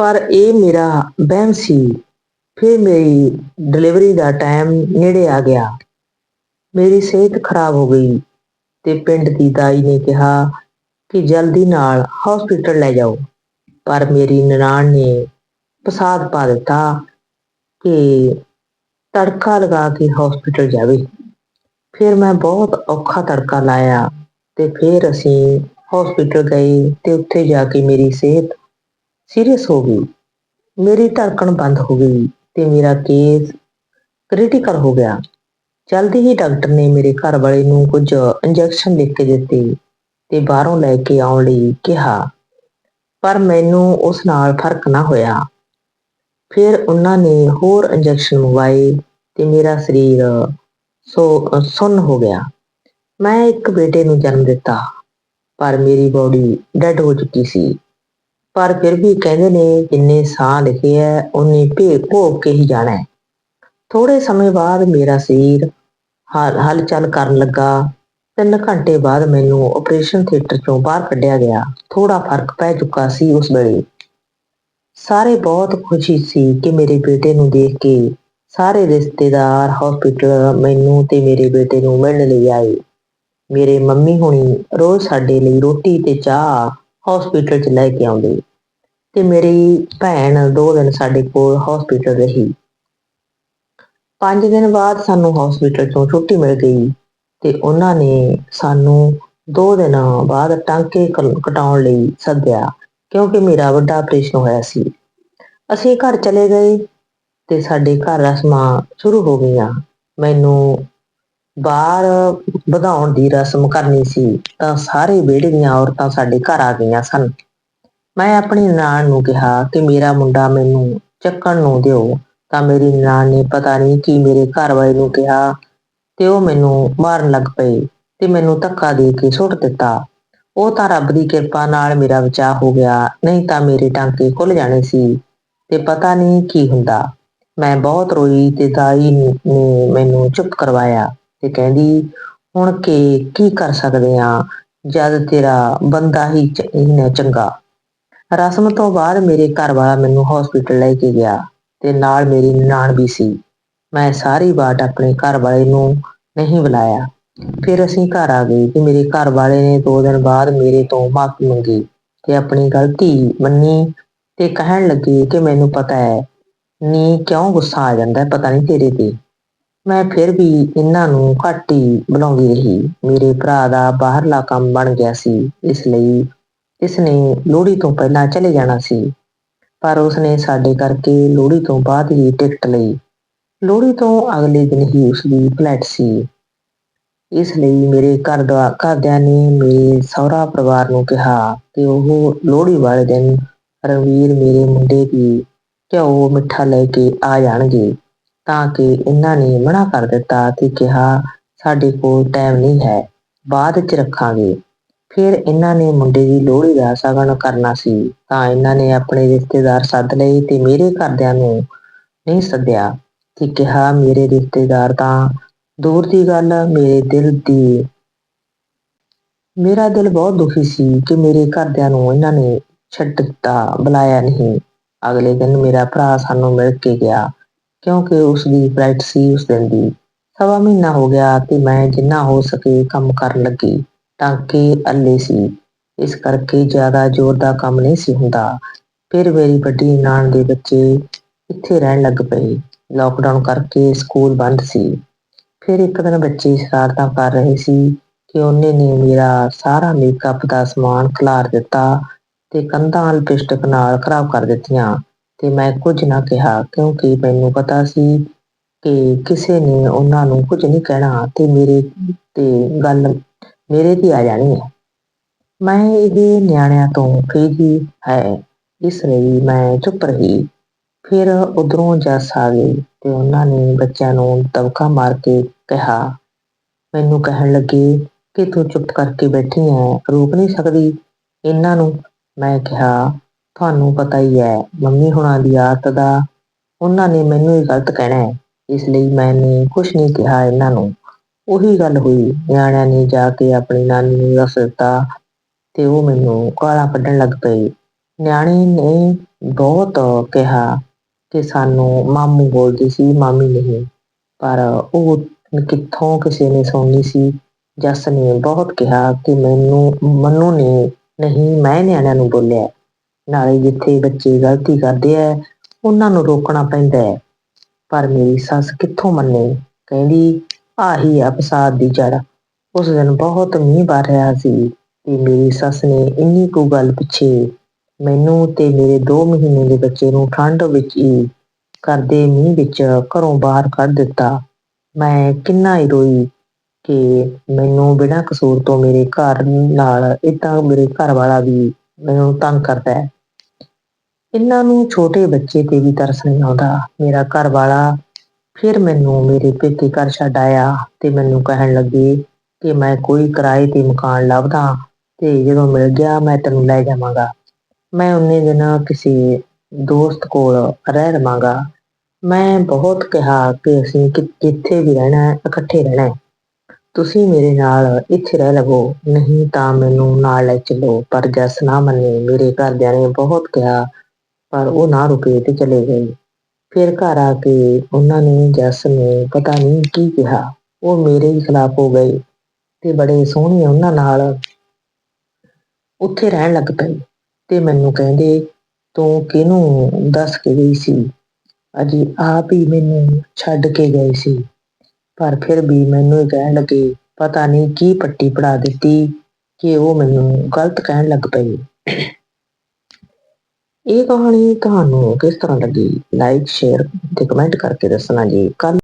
ਪਰ ਇਹ ਮੇਰਾ ਵਹਿਮ ਸੀ। ਫਿਰ ਮੇਰੀ ਡਿਲੀਵਰੀ ਦਾ ਟਾਈਮ ਨੇੜੇ ਆ ਗਿਆ। ਮੇਰੀ ਸਿਹਤ ਖਰਾਬ ਹੋ ਗਈ ਤੇ ਪਿੰਡ ਦੀ ਦਾਈ ਨੇ ਕਿਹਾ ਕਿ ਜਲਦੀ ਨਾਲ ਹਸਪੀਟਲ ਲੈ ਜਾਓ। ਪਰ ਮੇਰੀ ਨਨਾਣ ਨੇ ਪਸਾਦ ਪਾ ਦਿੱਤਾ ਕਿ ਤੜਕਾ ਲਗਾ ਕੇ ਹਸਪੀਟਲ ਜਾਵੇ। ਫਿਰ ਮੈਂ ਬਹੁਤ ਔਖਾ ਤੜਕਾ ਲਾਇਆ ਤੇ ਫਿਰ ਅਸੀਂ ਹਸਪੀਟਲ ਗਏ ਤੇ ਉੱਥੇ ਜਾ ਕੇ ਮੇਰੀ ਸਿਹਤ ਸੀਰੀਅਸ ਹੋ ਗਈ। ਮੇਰੀ ਧੜਕਣ ਬੰਦ ਹੋ ਗਈ ਤੇ ਮੇਰਾ ਕੇਸ ਕ੍ਰਿਟੀਕਲ ਹੋ ਗਿਆ। ਜਲਦੀ ਹੀ ਡਾਕਟਰ ਨੇ ਮੇਰੇ ਘਰ ਵਾਲੇ ਨੂੰ ਕੁਝ ਇੰਜੈਕਸ਼ਨ ਲਿਖ ਕੇ ਦਿੱਤੇ ਤੇ ਬਾਹਰੋਂ ਲੈ ਕੇ ਆਉਣ ਲਈ ਕਿਹਾ। ਪਰ ਮੈਨੂੰ ਉਸ ਨਾਲ ਫ਼ਰਕ ਨਾ ਹੋਇਆ। ਫਿਰ ਉਹਨਾਂ ਨੇ ਹੋਰ ਇੰਜੈਕਸ਼ਨ ਮੰਗਵਾਏ ਤੇ ਮੇਰਾ ਸਰੀਰ ਸੋ, ਸੁੰਨ ਹੋ ਗਿਆ। ਮੈਂ ਇੱਕ ਬੇਟੇ ਨੂੰ ਜਨਮ ਦਿੱਤਾ, ਪਰ ਮੇਰੀ ਬੋਡੀ ਡੈਡ ਹੋ ਚੁੱਕੀ ਸੀ। ਪਰ ਫਿਰ ਵੀ ਕਹਿੰਦੇ ਨੇ ਜਿੰਨੇ ਸਾਹ ਲਿਖੇ ਐ ਉਨੀ ਭੇਗ ਭੋਗ ਕੇ ਹੀ ਜਾਣਾ ਹੈ ਥੋੜੇ ਸਮੇਂ ਬਾਅਦ ਮੇਰਾ ਸਰੀਰ ਹਲ- ਹਲਚਲ ਕਰਨ ਲੱਗਾ। ਤਿੰਨ ਘੰਟੇ ਬਾਅਦ ਮੈਨੂੰ ਆਪਰੇਸ਼ਨ ਥੀਏਟਰ ਚੋਂ ਬਾਹਰ ਕੱਢਿਆ ਗਿਆ। ਥੋੜਾ ਫ਼ਰਕ ਪੈ ਚੁੱਕਾ ਸੀ ਉਸ ਵੇਲੇ। ਸਾਰੇ ਬਹੁਤ ਖੁਸ਼ੀ ਸੀ ਕਿ ਮੇਰੇ ਬੇਟੇ ਨੂੰ ਦੇਖ ਕੇ ਸਾਰੇ ਰਿਸ਼ਤੇਦਾਰ ਹਸਪੀਟਲ ਮੈਨੂੰ ਤੇ ਮੇਰੇ ਬੇਟੇ ਨੂੰ ਮਿਲਣ ਲਈ ਆਏ। ਮੇਰੇ ਮੰਮੀ ਹੁਣੀ ਰੋਜ਼ ਸਾਡੇ ਲਈ ਰੋਟੀ ਤੇ ਚਾਹ ਹਸਪੀਟਲ 'ਚ ਲੈ ਕੇ ਆਉਂਦੇ ਤੇ ਮੇਰੀ ਭੈਣ ਦੋ ਦਿਨ ਸਾਡੇ ਕੋਲ ਹਸਪੀਟਲ ਰਹੀ। ਪੰਜ ਦਿਨ ਬਾਅਦ ਸਾਨੂੰ ਹਸਪੀਟਲ ਚੋਂ ਛੁੱਟੀ ਮਿਲ ਗਈ ਤੇ ਉਹਨਾਂ ਨੇ ਸਾਨੂੰ ਦੋ ਦਿਨਾਂ ਬਾਅਦ ਟਾਂਕੇ ਕ- ਕਟਾਉਣ ਲਈ ਸੱਦਿਆ, ਕਿਉਂਕਿ ਮੇਰਾ ਵੱਡਾ ਆਪਰੇਸ਼ਨ ਹੋਇਆ ਸੀ। ਅਸੀਂ ਘਰ ਚਲੇ ਗਏ ਤੇ ਸਾਡੇ ਘਰ ਰਸਮਾਂ ਸ਼ੁਰੂ ਹੋ ਗਈਆਂ। ਮੈਨੂੰ ਬਾਹਰ ਵਧਾਉਣ ਦੀ ਰਸਮ ਕਰਨੀ ਸੀ, ਤਾਂ ਸਾਰੇ ਵਿਹੜੇ ਦੀਆਂ ਔਰਤਾਂ ਸਾਡੇ ਘਰ ਆ ਗਈਆਂ ਸਨ। ਮੈਂ ਆਪਣੀ ਨਾਨ ਨੂੰ ਕਿਹਾ ਕਿ ਮੇਰਾ ਮੁੰਡਾ ਮੈਨੂੰ ਚੱਕਣ ਨੂੰ ਦਿਓ, ਤਾਂ ਮੇਰੀ ਨਨਾਣ ਨੇ ਪਤਾ ਨਹੀਂ ਕੀ ਮੇਰੇ ਘਰ ਵਾਲੇ ਨੂੰ ਕਿਹਾ ਤੇ ਉਹ ਮੈਨੂੰ ਮਾਰਨ ਲੱਗ ਪਏ ਤੇ ਮੈਨੂੰ ਧੱਕਾ ਦੇ ਕੇ ਸੁੱਟ ਦਿੱਤਾ। ਉਹ ਤਾਂ ਰੱਬ ਦੀ ਕਿਰਪਾ ਨਾਲ ਮੇਰਾ ਬਚਾਅ ਹੋ ਗਿਆ, ਨਹੀਂ ਤਾਂ ਮੇਰੇ ਟਾਂਕੇ ਖੁੱਲ ਜਾਣੇ ਸੀ ਤੇ ਪਤਾ ਨਹੀਂ ਕੀ ਹੁੰਦਾ। ਮੈਂ ਬਹੁਤ ਰੋਈ ਤੇ ਦਾਈ ਨੇ ਮੈਨੂੰ ਚੁੱਪ ਕਰਵਾਇਆ। ਤੇ ਕਹਿੰਦੀ ਹੁਣ ਕੇ ਕੀ ਕਰ ਸਕਦੇ ਆ? ਜਦ ਤੇਰਾ ਬੰਦਾ ਹੀ ਚ- ਹੀ ਨਾ ਚੰਗਾ। ਰਸਮ ਤੋਂ ਬਾਅਦ ਮੇਰੇ ਘਰ ਵਾਲਾ ਮੈਨੂੰ ਹਸਪੀਟਲ ਲੈ ਕੇ ਗਿਆ ਤੇ ਨਾਲ ਮੇਰੀ ਨਨਾਣ ਵੀ ਸੀ। ਮੈਂ ਸਾਰੀ ਬਾਤ ਆਪਣੇ ਘਰ ਵਾਲੇ ਨੂੰ ਨਹੀਂ ਬੁਲਾਇਆ। ਫਿਰ ਅਸੀਂ ਘਰ ਆ ਗਏ ਤੇ ਮੇਰੇ ਘਰ ਵਾਲੇ ਨੇ ਦੋ ਦਿਨ ਬਾਅਦ ਮੇਰੇ ਤੋਂ ਮਾਫੀ ਮੰਗੀ ਤੇ ਆਪਣੀ ਗਲਤੀ ਮੰਨੀ ਤੇ ਕਹਿਣ ਲੱਗੇ ਕਿ ਮੈਨੂੰ ਪਤਾ ਹੈ ਨੀ ਕਿਉਂ ਗੁੱਸਾ ਆ ਜਾਂਦਾ ਹੈ, ਪਤਾ ਨਹੀਂ ਤੇਰੇ ਤੇ। ਮੈਂ ਫਿਰ ਵੀ ਇਹਨਾਂ ਨੂੰ ਘੱਟ ਹੀ ਬੁਲਾਉਂਦੀ ਰਹੀ। ਮੇਰੇ ਭਰਾ ਦਾ ਬਾਹਰਲਾ ਕੰਮ ਬਣ ਗਿਆ ਸੀ, ਇਸ ਲਈ ਇਸਨੇ ਲੋਹੜੀ ਤੋਂ ਪਹਿਲਾਂ ਚਲੇ ਜਾਣਾ ਸੀ। ਪਰ ਉਸਨੇ ਸਾਡੇ ਕਰਕੇ ਲੋਹੜੀ ਤੋਂ ਬਾਅਦ ਹੀ ਟਿਕਟ ਲਈ। ਲੋਹੜੀ ਤੋਂ ਅਗਲੇ ਦਿਨ ਹੀ ਉਸਦੀ ਫਲੈਟ ਸੀ। ਇਸ ਲਈ ਮੇਰੇ ਘਰ ਦਾ ਘਰਦਿਆਂ ਨੇ ਮੇਰੇ ਸਹੁਰਾ ਪਰਿਵਾਰ ਨੂੰ ਕਿਹਾ ਕਿ ਉਹ ਲੋਹੜੀ ਵਾਲੇ ਦਿਨ ਰਣਵੀਰ ਮੇਰੇ ਮੁੰਡੇ ਦੀ ਘਿਓ ਮਿੱਠਾ ਲੈ ਕੇ ਆ ਜਾਣਗੇ। ਤਾਂ ਕਿ ਇਹਨਾਂ ਨੇ ਮਨਾ ਕਰ ਦਿੱਤਾ ਤੇ ਕਿਹਾ, ਸਾਡੇ ਕੋਲ ਟਾਈਮ ਨਹੀਂ ਹੈ, ਬਾਅਦ 'ਚ ਰੱਖਾਂਗੇ। ਫਿਰ ਇਹਨਾਂ ਨੇ ਮੁੰਡੇ ਦੀ ਲੋਹੜੀ ਦਾ ਸਗਨ ਕਰਨਾ ਸੀ, ਤਾਂ ਇਹਨਾਂ ਨੇ ਆਪਣੇ ਰਿਸ਼ਤੇਦਾਰ ਸੱਦ ਲਏ ਤੇ ਮੇਰੇ ਘਰਦਿਆਂ ਨੂੰ ਨਹੀਂ ਸੱਦਿਆ ਤੇ ਕਿਹਾ, ਮੇਰੇ ਰਿਸ਼ਤੇਦਾਰ ਤਾਂ ਦੂਰ ਦੀ ਗੱਲ, ਮੇਰੇ ਦਿਲ ਦੀ, ਮੇਰਾ ਦਿਲ ਬਹੁਤ ਦੁਖੀ ਸੀ ਕਿ ਮੇਰੇ ਘਰਦਿਆਂ ਨੂੰ ਇਹਨਾਂ ਨੇ ਛੱਡ ਦਿੱਤਾ, ਬੁਲਾਇਆ ਨਹੀਂ। ਅਗਲੇ ਦਿਨ ਮੇਰਾ ਭਰਾ ਸਾਨੂੰ ਮਿਲ ਕੇ ਗਿਆ। ਕਿਉਂਕਿ ਉਸ ਦੀ ਫਲਾਈਟ ਸੀ ਉਸ ਦਿਨ ਦੀ। ਸਵਾ ਮਹੀਨਾ ਹੋ ਗਿਆ ਤੇ ਮੈਂ ਜਿੰਨਾ ਹੋ ਸਕੇ ਕੰਮ ਕਰਨ ਲੱਗੀ, ਟਾਂਕੇ ਅੱਲੇ ਸੀ। ਇਸ ਕਰਕੇ ਜ਼ਿਆਦਾ ਜ਼ੋਰ ਦਾ ਕੰਮ ਨਹੀਂ ਸੀ ਹੁੰਦਾ। ਫਿਰ ਮੇਰੀ ਵੱਡੀ ਨਾਨ ਦੇ ਬੱਚੇ ਇੱਥੇ ਰਹਿਣ ਲੱਗ ਪਏ। ਲਾਕਡਾਊਨ ਕਰਕੇ ਸਕੂਲ ਬੰਦ ਸੀ। ਫਿਰ ਇੱਕ ਦਿਨ ਬੱਚੇ ਸ਼ਰਾਰਤਾਂ ਕਰ ਰਹੇ ਸੀ ਕਿ ਉਹਨੇ ਨੇ ਮੇਰਾ ਸਾਰਾ ਮੇਕਅਪ ਦਾ ਸਮਾਨ ਖਿਲਾਰ ਦਿੱਤਾ ਤੇ ਕੰਧਾਂ ਲਿਪਸਟਿਕ ਨਾਲ ਖਰਾਬ ਕਰ ਦਿੱਤੀਆਂ। ਤੇ ਮੈਂ ਕੁਝ ਨਾ ਕਿਹਾ, ਕਿਉਂਕਿ ਮੈਨੂੰ ਪਤਾ ਸੀ ਕਿ ਕਿਸੇ ਨੇ ਉਹਨਾਂ ਨੂੰ ਕੁਝ ਨਹੀਂ ਕਹਿਣਾ ਤੇ ਮੇਰੇ ਤੇ ਗੱਲ ਮੇਰੇ ਤੇ ਆ ਜਾਣੀ ਹੈ। ਮੈਂ ਇਹ ਨਿਆਣਿਆਂ ਤੋਂ ਫੇਜੀ ਹੈ ਇਸ ਲਈ ਮੈਂ ਚੁੱਪ ਰਹੀ। ਫਿਰ ਉਧਰੋਂ ਜੱਸ ਆ ਗਏ ਤੇ ਉਹਨਾਂ ਨੇ ਬੱਚਿਆਂ ਨੂੰ ਦਬਕਾ ਮਾਰ ਕੇ ਕਿਹਾ, ਮੈਨੂੰ ਕਹਿਣ ਲੱਗੇ ਕਿ ਤੂੰ ਚੁੱਪ ਕਰਕੇ ਬੈਠੀ ਹੈ, ਰੋਕ ਨਹੀਂ ਸਕਦੀ। ਇਹਨਾਂ ਨੂੰ ਮੈਂ ਕਿਹਾ ਤੁਹਾਨੂੰ ਪਤਾ ਹੀ ਹੈ, ਮੰਮੀ ਹੁਣਾਂ ਦੀ ਆਦਤ ਦਾ, ਉਹਨਾਂ ਨੇ ਮੈਨੂੰ ਹੀ ਗਲਤ ਕਹਿਣਾ ਹੈ, ਇਸ ਲਈ ਮੈਨੇ ਕੁਝ ਨਹੀਂ ਕਿਹਾ ਇਹਨਾਂ ਨੂੰ। ਉਹੀ ਗੱਲ ਹੋਈ, ਨਿਆਣਿਆਂ ਨੇ ਜਾ ਕੇ ਆਪਣੀ ਨਾਨੀ ਨੂੰ ਦੱਸ ਦਿੱਤਾ ਤੇ ਉਹ ਮੈਨੂੰ ਗਾਲਾਂ ਕੱਢਣ ਲੱਗ ਪਏ। ਨਿਆਣੀ ਨੇ ਬਹੁਤ ਕਿਹਾ ਕਿ ਸਾਨੂੰ ਮਾਮੂ ਬੋਲਦੀ ਸੀ, ਮਾਮੀ ਨਹੀਂ, ਪਰ ਉਹ ਕਿੱਥੋਂ ਕਿਸੇ ਨੇ ਸੁਣਨੀ ਸੀ? ਜੱਸ ਨੇ ਬਹੁਤ ਕਿਹਾ ਕਿ ਮੈਨੂੰ, ਮੰਨੂ ਨੇ ਨਹੀਂ, ਮੈਂ ਨਿਆਣਿਆਂ ਨੂੰ ਬੋਲਿਆ। ਨਾਲੇ ਜਿੱਥੇ ਬੱਚੇ ਗਲਤੀ ਕਰਦੇ ਐ ਉਹਨਾਂ ਨੂੰ ਰੋਕਣਾ ਪੈਂਦਾ ਹੈ। ਪਰ ਮੇਰੀ ਸੱਸ ਕਿੱਥੋਂ ਮੰਨੇ? ਕਹਿੰਦੀ, ਆਹੀ ਆ ਫਸਾਦ ਦੀ ਜੜ ਉਸ ਦਿਨ ਬਹੁਤ ਮੀਂਹ ਵਰ ਰਿਹਾ ਸੀ ਤੇ ਮੇਰੀ ਸੱਸ ਨੇ ਇੰਨੀ ਕੁ ਗੱਲ ਪਿੱਛੇ। ਮੈਨੂੰ ਤੇ ਮੇਰੇ 2 ਮਹੀਨੇ ਦੇ ਬੱਚੇ ਨੂੰ ਠੰਡ ਵਿੱਚ ਹੀ ਕਰਦੇ ਮੀਂਹ ਵਿੱਚ ਘਰੋਂ ਬਾਹਰ ਕੱਢ ਦਿੱਤਾ। ਮੈਂ ਕਿੰਨਾ ਹੀ ਰੋਈ ਕਿ ਮੈਨੂੰ ਬਿਨਾਂ ਕਸੂਰ ਤੋਂ ਮੇਰੇ ਘਰ ਨਾਲ ਇਦਾਂ ਮੇਰੇ ਘਰ ਵਾਲਾ ਵੀ ਮੈਨੂੰ ਤੰਗ ਕਰਦਾ ਹੈ। ਇਹਨਾਂ ਨੂੰ ਛੋਟੇ ਬੱਚੇ ਤੇ ਵੀ ਤਰਸ ਨਹੀਂ ਆਉਂਦਾ। ਮੇਰਾ ਘਰ ਵਾਲਾ ਫਿਰ ਮੈਨੂੰ ਮੇਰੇ ਪੇਕੇ ਘਰ ਛੱਡ ਆਇਆ ਤੇ ਮੈਨੂੰ ਕਹਿਣ ਲੱਗੇ ਕਿ ਮੈਂ ਕੋਈ ਕਿਰਾਏ ਤੇ ਮਕਾਨ ਲੱਭਦਾ ਤੇ ਜਦੋਂ ਮਿਲ ਗਿਆ ਮੈਂ ਤੈਨੂੰ ਲੈ ਜਾਵਾਂਗਾ। ਮੈਂ ਉਨੇ ਦਿਨ ਕਿਸੇ ਦੋਸਤ ਕੋਲ ਰਹਿ ਲਵਾਂਗਾ। ਮੈਂ ਬਹੁਤ ਕਿਹਾ ਕਿ ਅਸੀਂ ਕਿ- ਕਿੱਥੇ ਵੀ ਰਹਿਣਾ ਹੈ ਇਕੱਠੇ ਰਹਿਣਾ ਹੈ। ਤੁਸੀਂ ਮੇਰੇ ਨਾਲ ਇੱਥੇ ਰਹਿ ਲਵੋ, ਨਹੀਂ ਤਾਂ ਮੈਨੂੰ ਨਾਲ ਲੈ ਚੱਲੋ। ਪਰ ਜੱਸ ਨਾ ਮੰਨੇ ਮੇਰੇ ਘਰਦਿਆਂ ਨੇ ਬਹੁਤ ਕਿਹਾ ਪਰ ਉਹ ਨਾ ਰੁਕੇ ਤੇ ਚਲੇ ਗਏ। ਫਿਰ ਘਰ ਆ ਕੇ ਉਹਨਾਂ ਨੇ ਜੱਸ ਨੂੰ ਪਤਾ ਨਹੀਂ ਕੀ ਕਿਹਾ। ਉਹ ਮੇਰੇ ਹੀ ਖਿਲਾਫ ਹੋ ਗਏ ਤੇ ਬੜੇ ਸੋਹਣੇ ਉਹਨਾਂ ਨਾਲ ਉੱਥੇ ਰਹਿਣ ਲੱਗ ਪਏ ਤੇ ਮੈਨੂੰ ਕਹਿੰਦੇ, ਤੂੰ ਕਿਹਨੂੰ ਦੱਸ ਕੇ ਗਈ ਸੀ? ਅਜੀ ਆਪ ਹੀ ਮੈਨੂੰ ਛੱਡ ਕੇ ਗਏ ਸੀ। ਪਰ ਫਿਰ ਵੀ ਮੈਨੂੰ ਇਹ ਕਹਿਣ ਲੱਗੇ, ਪਤਾ ਨਹੀਂ ਕੀ ਪੱਟੀ ਪੜਾ ਦਿੱਤੀ ਕਿ ਉਹ ਮੈਨੂੰ ਗਲਤ ਕਹਿਣ ਲੱਗ ਪਏ। ਇਹ ਕਹਾਣੀ ਤੁਹਾਨੂੰ ਕਿਸ ਤਰ੍ਹਾਂ ਲੱਗੀ? ਲਾਈਕ ਸ਼ੇਅਰ ਤੇ ਕਮੈਂਟ ਕਰਕੇ ਦੱਸਣਾ ਜੀ। ਕੱਲ